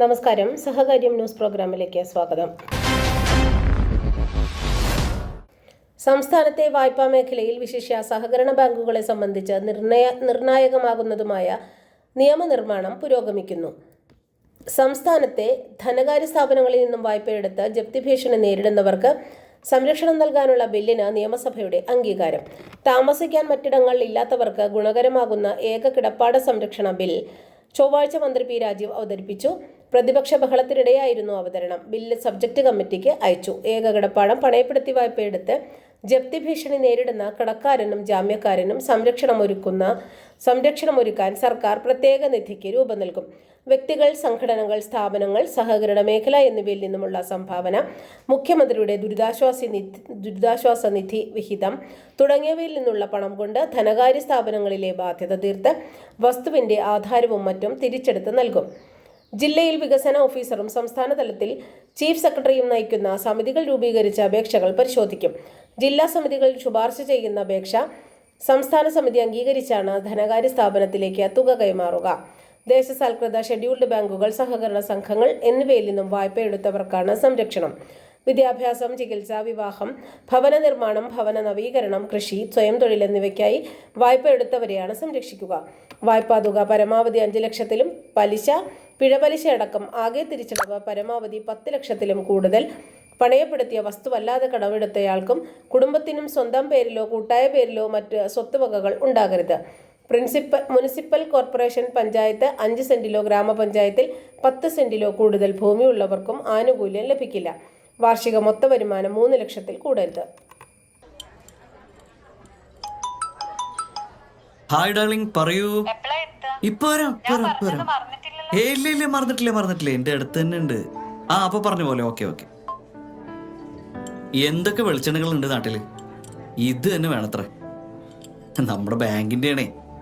നമസ്കാരം. സഹകാര്യം ന്യൂസ് പ്രോഗ്രാമിലേക്ക് സ്വാഗതം. സംസ്ഥാനത്തെ വായ്പാ മേഖലയിൽ വിശിഷ്യ സഹകരണ ബാങ്കുകളെ സംബന്ധിച്ച് നിർണയ നിർണായകമാകുന്നതുമായ നിയമനിർമ്മാണം പുരോഗമിക്കുന്നു. സംസ്ഥാനത്തെ ധനകാര്യ സ്ഥാപനങ്ങളിൽ നിന്നും വായ്പയെടുത്ത് ജപ്തി ഭീഷണി നേരിടുന്നവർക്ക് സംരക്ഷണം നൽകാനുള്ള ബില്ലിന് നിയമസഭയുടെ അംഗീകാരം. താമസിക്കാൻ മറ്റിടങ്ങളിൽ ഇല്ലാത്തവർക്ക് ഗുണകരമാകുന്ന ഏക കിടപ്പാട സംരക്ഷണ ബിൽ ചൊവ്വാഴ്ച മന്ത്രി പി രാജീവ് അവതരിപ്പിച്ചു. പ്രതിപക്ഷ ബഹളത്തിനിടെയായിരുന്നു അവതരണം. ബില്ല് സബ്ജക്ട് കമ്മിറ്റിക്ക് അയച്ചു. ഏക കിടപ്പാടം പണയപ്പെടുത്തി വായ്പയെടുത്ത് ജപ്തി ഭീഷണി നേരിടുന്ന കടക്കാരനും ജാമ്യക്കാരനും സംരക്ഷണമൊരുക്കുന്ന സംരക്ഷണമൊരുക്കാൻ സർക്കാർ പ്രത്യേക നിധിക്ക് രൂപം നൽകും. വ്യക്തികൾ സംഘടനകൾ സ്ഥാപനങ്ങൾ സഹകരണ മേഖല എന്നിവയിൽ നിന്നുമുള്ള സംഭാവന മുഖ്യമന്ത്രിയുടെ ദുരിതാശ്വാസ നിധി ദുരിതാശ്വാസ നിധി വിഹിതം തുടങ്ങിയവയിൽ നിന്നുള്ള പണം കൊണ്ട് ധനകാര്യ സ്ഥാപനങ്ങളിലെ ബാധ്യത തീർത്ത് വസ്തുവിന്റെ ആധാരവും മറ്റും തിരിച്ചെടുത്ത് നൽകും. ജില്ലയിൽ വികസന ഓഫീസറും സംസ്ഥാന തലത്തിൽ ചീഫ് സെക്രട്ടറിയും നയിക്കുന്ന സമിതികൾ രൂപീകരിച്ച അപേക്ഷകൾ പരിശോധിക്കും. ജില്ലാ സമിതികൾ ശുപാർശ ചെയ്യുന്ന അപേക്ഷ സംസ്ഥാന സമിതി അംഗീകരിച്ചാണ് ധനകാര്യ സ്ഥാപനത്തിലേക്ക് തുക കൈമാറുക. ദേശസാൽകൃത ഷെഡ്യൂൾഡ് ബാങ്കുകൾ സഹകരണ സംഘങ്ങൾ എന്നിവയിൽ നിന്നും വായ്പയെടുത്തവർക്കാണ് സംരക്ഷണം. വിദ്യാഭ്യാസം ചികിത്സ വിവാഹം ഭവന നിർമ്മാണം ഭവന നവീകരണം കൃഷി സ്വയം തൊഴിൽ എന്നിവയ്ക്കായി വായ്പ എടുത്തവരെയാണ് സംരക്ഷിക്കുക. വായ്പാ തുക പരമാവധി അഞ്ച് ലക്ഷത്തിലും പലിശ പിഴപലിശ അടക്കം ആകെ തിരിച്ചടവ് പരമാവധി പത്ത് ലക്ഷത്തിലും കൂടുതൽ പണയപ്പെടുത്തിയ വസ്തുവല്ലാതെ കടമെടുത്തയാൾക്കും കുടുംബത്തിനും സ്വന്തം പേരിലോ കൂട്ടായ പേരിലോ മറ്റ് സ്വത്തുവകകൾ ഉണ്ടാകരുത്. പ്രിൻസിപ്പൽ മുനിസിപ്പൽ കോർപ്പറേഷൻ പഞ്ചായത്ത് അഞ്ച് സെന്റിലോ ഗ്രാമപഞ്ചായത്തിൽ പത്ത് സെന്റിലോ കൂടുതൽ ഭൂമിയുള്ളവർക്കും ആനുകൂല്യം ലഭിക്കില്ല. വാർഷിക മൊത്ത വരുമാനം മൂന്ന് ലക്ഷത്തിൽ കൂടരുത്. ഹായ് ഡാർലിംഗ് പറയൂ. ഇപ്പൊ വരാം. വരാം ഇല്ല ഇല്ല മറന്നിട്ടില്ല മറന്നിട്ടില്ല. എന്റെ അടുത്ത് തന്നെ ഉണ്ട്. ആ അപ്പൊ പറഞ്ഞ പോലെ ഓക്കെ ഓക്കെ. എന്തൊക്കെ വെളിച്ചെണ്ണകൾ ഉണ്ട് നാട്ടിൽ? ഇത് തന്നെ വേണത്രേ. നമ്മുടെ ബാങ്കിന്റെ ആണേ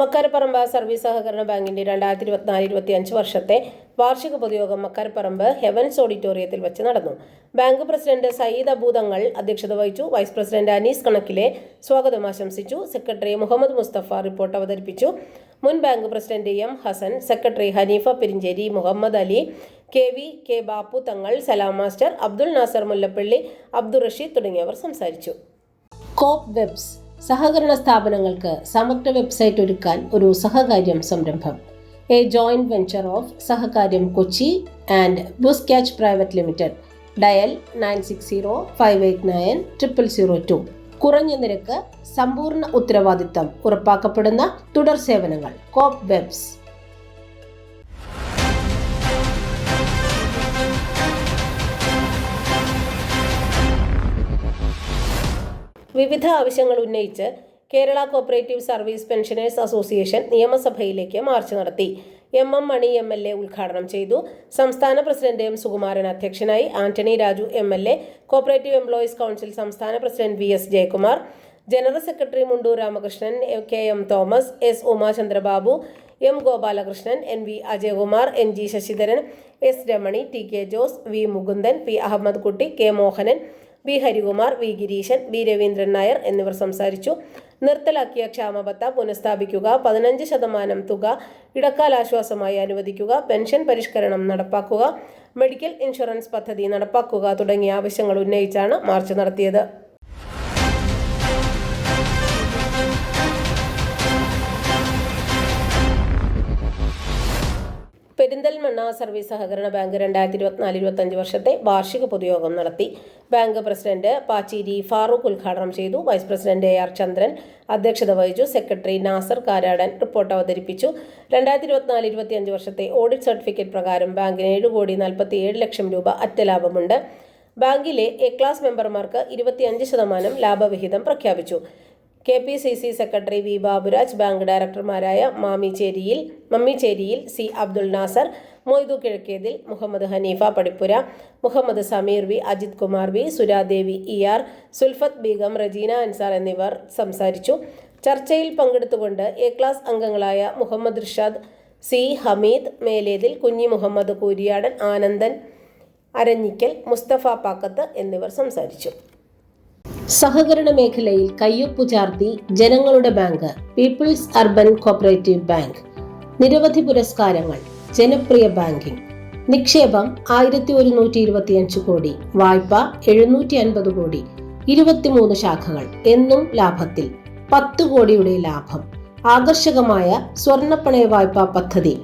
Makkaraparamba service സഹകരണ ബാങ്കിന്റെ രണ്ടായിരത്തി ഇരുപത്തിനാല് ഇരുപത്തി അഞ്ച് വർഷത്തെ വാർഷിക പൊതുയോഗം മക്കാരപ്പറമ്പ് ഹെവൻസ് ഓഡിറ്റോറിയത്തിൽ വെച്ച് നടന്നു. ബാങ്ക് പ്രസിഡന്റ് സയ്യിദ് അബൂദങ്ങൾ അധ്യക്ഷത വഹിച്ചു. വൈസ് പ്രസിഡന്റ് അനീസ് കണക്കിലെ സ്വാഗതം ആശംസിച്ചു. സെക്രട്ടറി മുഹമ്മദ് മുസ്തഫ റിപ്പോർട്ട് അവതരിപ്പിച്ചു. മുൻ bank president M Hasan secretary Haneefa Perincheri Muhammad Ali K V K Bappu Thangal Salam master Abdul Nasar Mullappally Abdul Rasheed തുടങ്ങിയവർ സംസാരിച്ചു. കോപ്പ് വെബ്സ് സഹകരണ സ്ഥാപനങ്ങൾക്ക് സമഗ്ര വെബ്സൈറ്റ് ഒരുക്കാൻ ഒരു സഹകാര്യം സംരംഭം. A joint venture of സഹകാര്യം Kochi and bus catch private limited. Dial nine six zero five eight nine triple zero two. കുറഞ്ഞ നിരക്ക് സമ്പൂർണ ഉത്തരവാദിത്തം ഉറപ്പാക്കപ്പെടുന്ന തുടർ സേവനങ്ങൾ. കോപ്പ് വെബ്സ്. വിവിധ ആവശ്യങ്ങൾ ഉന്നയിച്ച് Kerala cooperative service pensioners association നിയമസഭയിലേക്ക് മാർച്ച് നടത്തി. M M Mani M L A ഉദ്ഘാടനം ചെയ്തു. സംസ്ഥാന പ്രസിഡന്റ് എം സുകുമാരൻ അധ്യക്ഷനായി Antony Raju M L A cooperative employees council സംസ്ഥാന president V S Jayakumar general secretary Mundoor Ramakrishnan K M Thomas S Umachandrababu M Gopalakrishnan N V Ajayakumar N G Sasidharan S Ramani T K Jose V Mukundan P Ahmed Kutty K Mohanan V Harikumar V Gireesan B Raveendran Nair എന്നിവർ സംസാരിച്ചു. നിർത്തലാക്കിയ ക്ഷാമബത്ത പുനഃസ്ഥാപിക്കുക പതിനഞ്ച് ശതമാനം തുക ഇടക്കാലാശ്വാസമായി അനുവദിക്കുക pension പരിഷ്കരണം നടപ്പാക്കുക medical insurance പദ്ധതി നടപ്പാക്കുക തുടങ്ങിയ ആവശ്യങ്ങൾ ഉന്നയിച്ചാണ് മാർച്ച് നടത്തിയത്. പെരിന്തൽമണ്ണ സർവീസ് സഹകരണ ബാങ്ക് രണ്ടായിരത്തി ഇരുപത്തിനാല് ഇരുപത്തഞ്ച് വർഷത്തെ വാർഷിക പൊതുയോഗം നടത്തി. ബാങ്ക് പ്രസിഡന്റ് പാച്ചേരി ഫാറൂഖ് ഉദ്ഘാടനം ചെയ്തു. Vice president A R Chandran അധ്യക്ഷത വഹിച്ചു. സെക്രട്ടറി നാസർ കാരാടൻ റിപ്പോർട്ട് അവതരിപ്പിച്ചു. രണ്ടായിരത്തി ഇരുപത്തിനാല് ഇരുപത്തിയഞ്ച് വർഷത്തെ ഓഡിറ്റ് സർട്ടിഫിക്കറ്റ് പ്രകാരം ബാങ്കിന് ഏഴ് കോടി നാൽപ്പത്തി ഏഴ് ലക്ഷം രൂപ അറ്റ ലാഭമുണ്ട് ബാങ്കിലെ എ ക്ലാസ് മെമ്പർമാർക്ക് ഇരുപത്തിയഞ്ച് ശതമാനം ലാഭവിഹിതം പ്രഖ്യാപിച്ചു. K P C C secretary V Baburaj bank ഡയറക്ടർമാരായ Mamicheriyil Mammicheriyil C Abdul Nasar Moidu Kizhakkethil Muhammad Haneefa Padippura Muhammad Sameer V Ajith Kumar V Suradevi E R Sulfath Beegum Rejeena Ansar എന്നിവർ സംസാരിച്ചു. ചർച്ചയിൽ പങ്കെടുത്തുകൊണ്ട് A class അംഗങ്ങളായ Muhammad Rishad C Hameed Melethil Kunhi Muhammad Kooriyadan Anandan Aranjikkal Mustafa Pakkath എന്നിവർ സംസാരിച്ചു. സഹകരണ മേഖലയിൽ കയ്യൊപ്പു ചാർത്തി ജനങ്ങളുടെ bank people's urban cooperative bank നിരവധി പുരസ്കാരങ്ങൾ ജനപ്രിയ ബാങ്കിംഗ്. നിക്ഷേപം ആയിരത്തി ഒരുന്നൂറ്റി ഇരുപത്തിയഞ്ച് കോടി വായ്പ എഴുന്നൂറ്റി അൻപത് കോടി ഇരുപത്തിമൂന്ന് ശാഖകൾ എന്നും ലാഭത്തിൽ. പത്ത് കോടിയുടെ ലാഭം. ആകർഷകമായ സ്വർണപ്പണയ വായ്പാ പദ്ധതി.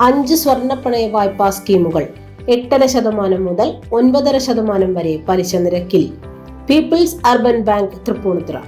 അഞ്ച് സ്വർണപ്പണയ വായ്പാ സ്കീമുകൾ എട്ടര ശതമാനം മുതൽ ഒൻപതര ശതമാനം വരെ പലിശ നിരക്കിൽ. People's urban bank Thrippunithura.